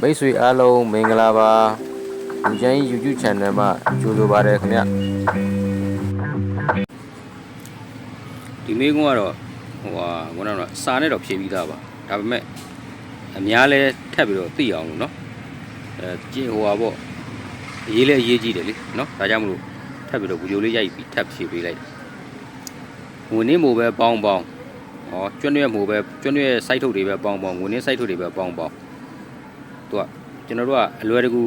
မိတ်ဆွေအားလုံးမင်္ဂလာပါလူချမ်းကြီး YouTube channel မှာကြိုဆိုပါရခင်ဗျ ဒီမေးခွန်းကတော့ဟိုဟာခုနကတော့စာနဲ့တော့ဖြေပြီးသားပါဒါပေမဲ့အများလဲထပ်ပြီးတော့သိအောင်လို့เนาะအဲကြည့်ဟိုဟာပေါ့အရေးလဲအရေးကြီးတယ်လေเนาะဒါကြောင့်မလို့ထပ်ပြီးတော့ဗီဒီယိုလေးရိုက်ပြီးထပ်ဖြေပေးလိုက်တယ်ဝင်နေမို့ပဲပေါင်းပေါင်းဟောကျွန်းရွက်မို့ပဲကျွန်းရွက် site ထုတ်တွေပဲပေါင်းပေါင်းဝင်နေ site ထုတ်တွေပဲပေါင်းပေါင်း သူကကျွန်တော်တို့ကအလွယ်တကူ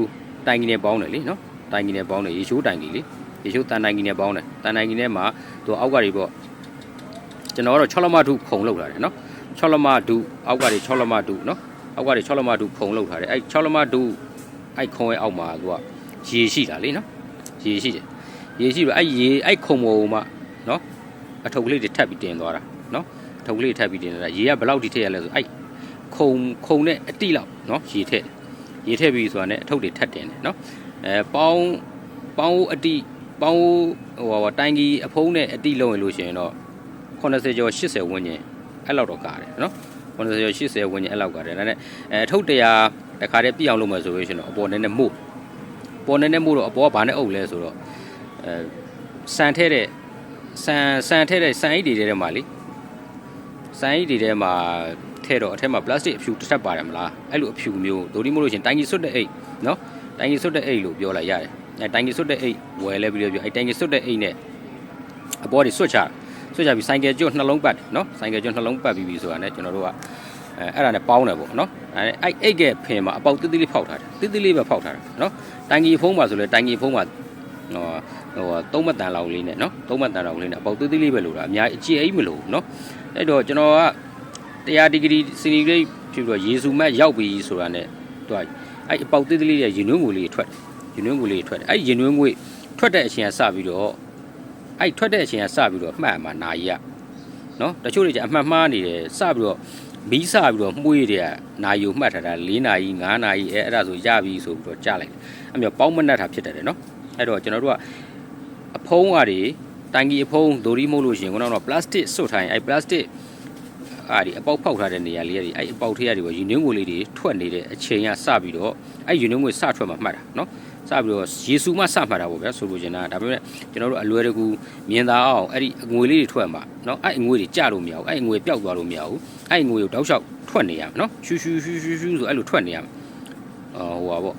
တိုင်ကြီးနဲ့ပေါင်းတယ်လေနော်တိုင်ကြီးနဲ့ပေါင်းတယ်ရေရှိုးတိုင်ကြီးလေရေရှိုးတန်တိုင်ကြီးနဲ့ပေါင်းတယ်တန်တိုင်ကြီးနဲ့မှာသူအောက်ကနေပေါ့ကျွန်တော်ကတော့6လမထုခုံလောက်လာတယ်နော်6လမထုအောက်ကနေ6လမထုနော်အောက်ကနေ6လမထုခုံလောက်ထားတယ်အဲ6လမထုအဲခုံရဲ့အောက်မှာသူကရေရှိတာလေနော်ရေရှိတယ်ရေရှိပြီးအဲရေအဲခုံပေါ်မှာနော်အထုပ်ကလေးတွေထပ်ပြီးတင်သွားတာနော်အထုပ်ကလေးထပ်ပြီးတင်လာတာရေကဘယ်လောက်ထိထည့်ရလဲဆိုအဲ ခုံခုံနဲ့အတိလောက်နော်ရေထည့်ရေထည့်ပြီးဆိုတာနဲ့အထုပ်တွေထပ်တင်တယ်နော်အဲပေါင်းပေါင်းအတိပေါင်းဟိုဟာတိုင်းကြီးအဖုံးနဲ့အတိလုံးရလို့ရှိရင်တော့80ကျော်80ဝန်းကျင်အဲ့လောက်တော့ကားတယ်နော်80ကျော်80ဝန်းကျင်အဲ့လောက်ကားတယ်ဒါနဲ့အဲထုတ်တရားတခါတည်းပြည့်အောင်လုပ်မယ်ဆိုလို့ရှိရင်တော့အပေါ်နည်းနည်းမို့ပေါ်နည်းနည်းမို့တော့အပေါ်ကဘာနဲ့အုပ်လဲဆိုတော့အဲစံထဲတဲ့စံစံထဲတဲ့စံအိတ်တွေထဲမှာလေစံအိတ်တွေထဲမှာ ထဲတော့အထက်မှာ plastic အဖြူတစ်ထပ်ပါတယ်မလားအဲ့လိုအဖြူမျိုးဒိုဒီမို့လို့ရှိရင်တိုင်းကြီးစွတ်တဲ့အိတ်နော်တိုင်းကြီးစွတ်တဲ့အိတ်လို့ပြောလိုက်ရတယ်အဲတိုင်းကြီးစွတ်တဲ့အိတ်ဝယ်လဲပြီးတော့ပြောအဲတိုင်းကြီးစွတ်တဲ့အိတ်နဲ့အပေါ်တွေစွတ်ချတာဆွကြပြီးဆိုင်ကယ်ကျွတ်နှလုံးပတ်နော်ဆိုင်ကယ်ကျွတ်နှလုံးပတ်ပြီးပြီဆိုတာ ਨੇ ကျွန်တော်တို့ကအဲအဲ့ဒါနဲ့ပေါင်းတယ်ပေါ့နော်အဲအဲ့အိတ်ကဲဖင်မှာအပေါက်တိတိလေးဖောက်ထားတယ်တိတိလေးပဲဖောက်ထားတာနော်တိုင်ကြီးဖုံးမှာဆိုလဲတိုင်ကြီးဖုံးမှာဟိုဟိုသုံးမတန်လောက်လေးနဲ့နော်သုံးမတန်လောက်လေးနဲ့အပေါက်တိတိလေးပဲလို့တာအများကြီးအကြည့်အိတ်မလို့နော်အဲ့တော့ကျွန်တော်က တရားဒီဂရီစီနီဂရိတ်ဖြစ်ပြီးတော့ယေစုမတ်ရောက်ပြီဆိုတာ ਨੇ သူကအဲ့အပေါက်တိတိလေးရဲ့ရင်နှွေးငွေလေးထွက်ရင်နှွေးငွေလေးထွက်တယ်အဲ့ရင်နှွေးငွေထွက်တဲ့အချိန်ကစပြီးတော့အဲ့ထွက်တဲ့အချိန်ကစပြီးတော့မှတ်မှာနာရီကနော်တချို့တွေကျအမှတ်မှားနေတယ်စပြီးတော့မီးစပြီးတော့မှုရတဲ့နာရီကိုမှတ်ထားတာ၄နာရီ၅နာရီအဲအဲ့ဒါဆိုရပြီဆိုပြီးတော့ကြားလိုက်တယ်အဲ့မျိုးပေါင်းမနှက်တာဖြစ်တယ်တယ်နော်အဲ့တော့ကျွန်တော်တို့ကအဖုံးအတွေတိုင်ကြီးအဖုံးဒိုရီမို့လို့ရှိရင်ကတော့ပလတ်စတစ်စွတ်ထိုင်အဲ့ပလတ်စတစ် အားဒီအပေါက်ဖောက်ထားတဲ့နေရာလေးတွေအဲ့အပေါက်ထဲရတယ်ယူနင်းငွေလေးတွေထွက်နေတဲ့အချိန်ကစပြီးတော့အဲ့ယူနင်းငွေစထွက်မှမှတ်တာနော်စပြီးတော့ယေစုမှစမှတ်တာပေါ့ဗျာဆိုလိုချင်တာဒါပေမဲ့ကျွန်တော်တို့အလွယ်တကူမြင်သာအောင်အဲ့ဒီအငွေလေးတွေထွက်မှာနော်အဲ့အငွေတွေကြလို့မရဘူးအဲ့အငွေပျောက်သွားလို့မရဘူးအဲ့အငွေကိုတောက်လျှောက်ထွက်နေရမယ်နော်ရှူရှူရှူရှူရှူဆိုအဲ့လိုထွက်နေရမယ်အော်ဟိုပါပေါ့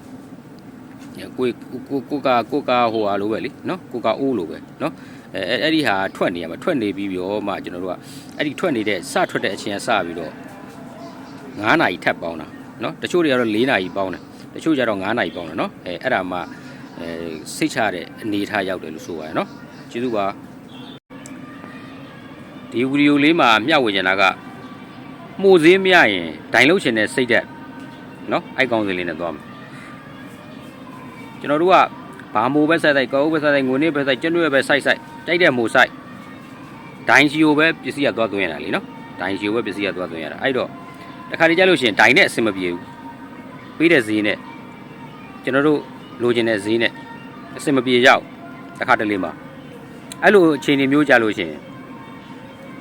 ကိုကိုကိုကာကိုကာဟိုဟာလိုပဲလीနော်ကိုကာအိုးလိုပဲနော် အဲအဲ့ဒီဟာထွက်နေရမှာထွက်နေပြီးပြီးတော့မှကျွန်တော်တို့ကအဲ့ဒီထွက်နေတဲ့စထွက်တဲ့အချိန်ကစပြီးတော့9နာရီထပ်ပေါင်းတာနော်တချို့တွေကတော့4နာရီပေါင်းတယ်တချို့ကျတော့9နာရီပေါင်းတယ်နော်အဲအဲ့ဒါမှအဲစိတ်ချတဲ့အနေထားရောက်တယ်လို့ဆိုပါတယ်နော်ကျေးဇူးပါဒီဗီဒီယိုလေးမှာမျှဝေချင်တာကမှုစည်းမရရင်ဒိုင်လုတ်ချင်တဲ့စိတ်သက်နော်အိုက်ကောင်းစလေးနဲ့သွားမယ်ကျွန်တော်တို့က ဘာမိုပဲဆိုင်ဆိုင်ကောက်ပဲဆိုင်ဆိုင်ငွေနေပဲဆိုင်ကျွန်းရွက်ပဲဆိုင်ဆိုင်တိုက်တဲ့မိုဆိုင်ဒိုင်စီကိုပဲပစ္စည်းကသွားသွင်းရတာလीနော်ဒိုင်စီကိုပဲပစ္စည်းကသွားသွင်းရတာအဲ့တော့တခါတည်းကြလို့ရှိရင်ဒိုင်နဲ့အဆင်မပြေဘူးပေးတဲ့ဈေးနဲ့ကျွန်တော်တို့လိုချင်တဲ့ဈေးနဲ့အဆင်မပြေရောက်တခါတလေမှာအဲ့လိုအချိန်တွေမျိုးကြလို့ရှိရင်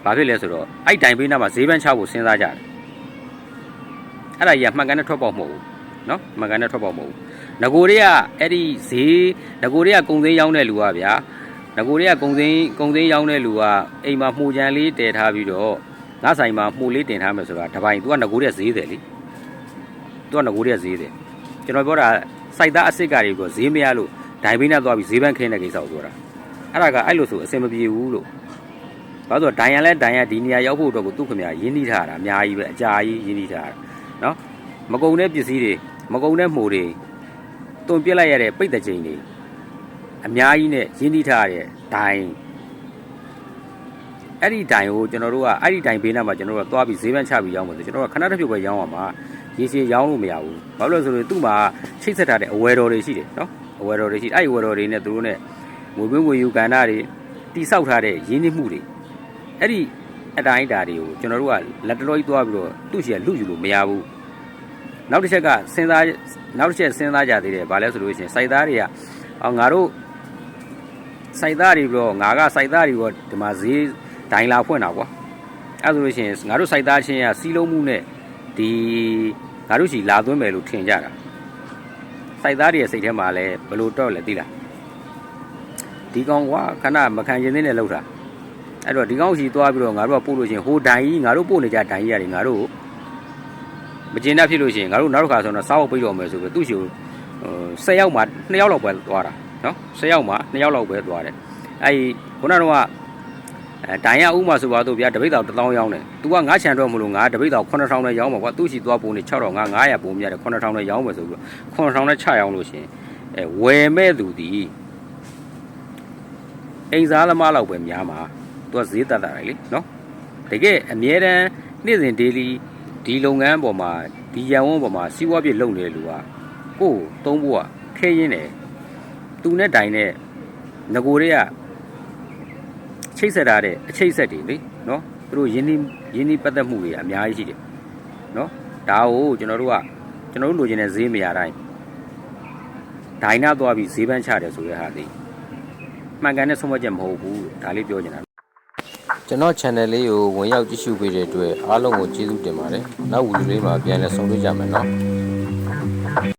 ဘာဖြစ်လဲဆိုတော့အဲ့ဒိုင်ပေးနာမှာဈေးပန်းချဖို့စဉ်းစားကြတယ်အဲ့ဒါကြီးကမှန်ကန်တဲ့ထွက်ပေါက်မဟုတ်ဘူး နော်မှန်ကန်တဲ့ထွက်ပေါက်မဟုတ်ဘူးငကိုတွေကအဲ့ဒီဈေးငကိုတွေကကုံသိန်းရောင်းတဲ့လူကဗျာငကိုတွေကကုံသိန်းကုံသိန်းရောင်းတဲ့လူကအိမ်မှာမှုကြံလေးတည်ထားပြီးတော့ငါဆိုင်မှာမှုလေးတင်ထားမယ်ဆိုတာတပိုင် तू ကငကိုတွေကဈေးတယ်လေ तू ကငကိုတွေကဈေးတယ်ကျွန်တော်ပြောတာစိုက်သားအစ်စ်ကတွေကဈေးမရလို့ဒိုင်ဘိန်းနဲ့သွားပြီးဈေးပန်းခင်းတဲ့ကိစ္စကိုပြောတာအဲ့ဒါကအဲ့လိုဆိုအဆင်မပြေဘူးလို့ဘာလို့ဆိုတော့ဒိုင်ရန်လဲဒိုင်ရဒီနေရာရောက်ဖို့အတွက်ကိုသူ့ခင်ဗျာရင်းနှီးထားတာအများကြီးပဲအကြာကြီးရင်းနှီးထားတာနော်မကုံတဲ့ပစ္စည်းတွေ မကုံတဲ့မှုတွေတွန်ပြစ်လိုက်ရတဲ့ပိတ်တဲ့ချိန်တွေအများကြီးနဲ့ရင်းနှီးထားရတဲ့ဒိုင်အဲ့ဒီဒိုင်ကိုကျွန်တော်တို့ကအဲ့ဒီဒိုင်ဘေးနားမှာကျွန်တော်တို့ကသွားပြီးဈေးပန်းချပြီးရောင်းမှာဆိုကျွန်တော်တို့ကခဏတစ်ဖြုတ်ပဲရောင်းရမှာရေရှည်ရောင်းလို့မရဘူးဘာလို့လဲဆိုတော့သူ့မှာချိတ်ဆက်ထားတဲ့အဝယ်တော်တွေရှိတယ်နော်အဝယ်တော်တွေရှိအဲ့ဒီအဝယ်တော်တွေနဲ့သူတို့နဲ့ငွေပွင့်ငွေယူကဏ္ဍတွေတိဆောက်ထားတဲ့ရင်းနှီးမှုတွေအဲ့ဒီအတိုင်းအတာတွေကိုကျွန်တော်တို့ကလက်တော်ကြီးသွားပြီးတော့သူ့ရှိရလူယူလို့မရဘူး နောက်တစ်ချက်ကစဉ်းစားနောက်တစ်ချက်စဉ်းစားကြသေးတယ်ဘာလဲဆိုလို့ရှိရင်စိုက်သားတွေကအော်ငါတို့စိုက်သားတွေပြီးတော့ငါကစိုက်သားတွေပြီးတော့ဒီမှာဈေးဒိုင်လာဖွင့်တာကွာအဲ့ဆိုလို့ရှိရင်ငါတို့စိုက်သားချင်းကစီးလုံးမှုနဲ့ဒီငါငါတို့စီလာသွင်းမယ်လို့ထင်ကြတာစိုက်သားတွေရဲ့စိတ်ထဲမှာလည်းဘလို့တော့လဲသိလားဒီကောင်ကွာခဏမခံရင်သေးနဲ့လှုပ်တာအဲ့တော့ဒီကောင်စီသွားပြီးတော့ငါတို့ကပို့လို့ရှရင်ဟိုဒိုင်ကြီးငါတို့ပို့နေကြဒိုင်ကြီးရတယ်ငါတို့ မကျင်တတ်ဖြစ်လို့ရှရင်ငါတို့နောက်တစ်ခါဆိုတော့စားဖို့ပြိတော့မယ်ဆိုပြီးသူ့ရှိကို10ယောက်မှ2ယောက်လောက်ပဲသွားတာနော်10ယောက်မှ2ယောက်လောက်ပဲသွားတယ်အဲ့ဒီခုနကတော့ကအဲတိုင်ရဥမာဆိုပါတော့ဗျာတပိတ်တော်1000ရောင်းတယ်။ तू ကငါချန်တော့မလို့ငါတပိတ်တော်9000နဲ့ရောင်းမှာကွာ။သူ့ရှိသွားပုံနေ6000ငါ900ပုံမြရတယ်9000နဲ့ရောင်းမယ်ဆိုပြီးတော့9000နဲ့ချရောင်းလို့ရှရင်အဲဝယ်မဲ့သူဒီအိမ်စားသမားလောက်ပဲများမှာ။ तू ကဈေးတက်တာလေနော်။တကယ်အမြဲတမ်းနေ့စဉ် daily ဒီလုပ်ငန်းပေါ်မှာဒီရန်ဝန်းပေါ်မှာစီးပွားဖြစ်လုပ်နေတဲ့လူကကိုယ်သုံးဖို့ကခဲရင်းတယ်။ तू နဲ့တိုင်နဲ့ငကိုတွေကချိတ်ဆက်ထားတဲ့အချိတ်ဆက်တွေလေနော်သူတို့ယင်းဒီယင်းဒီပတ်သက်မှုတွေအများကြီးရှိတယ်နော်ဒါကိုကျွန်တော်တို့ကကျွန်တော်တို့လိုချင်တဲ့ဈေးမရတိုင်းဒိုင်နာသွားပြီးဈေးပန်းချတယ်ဆိုတဲ့ဟာလေးမှန်ကန်တဲ့ဆုံးမချက်မဟုတ်ဘူးဒါလေးပြောချင်တာ ကျွန်တော် channel လေးကိုဝင်ရောက်ကြည့်ရှုပေးတဲ့အတွက်အားလုံးကိုကျေးဇူးတင်ပါတယ်နောက်ဗီဒီယိုလေးမှာပြန်လည်ဆုံတွေ့ကြမယ်နော်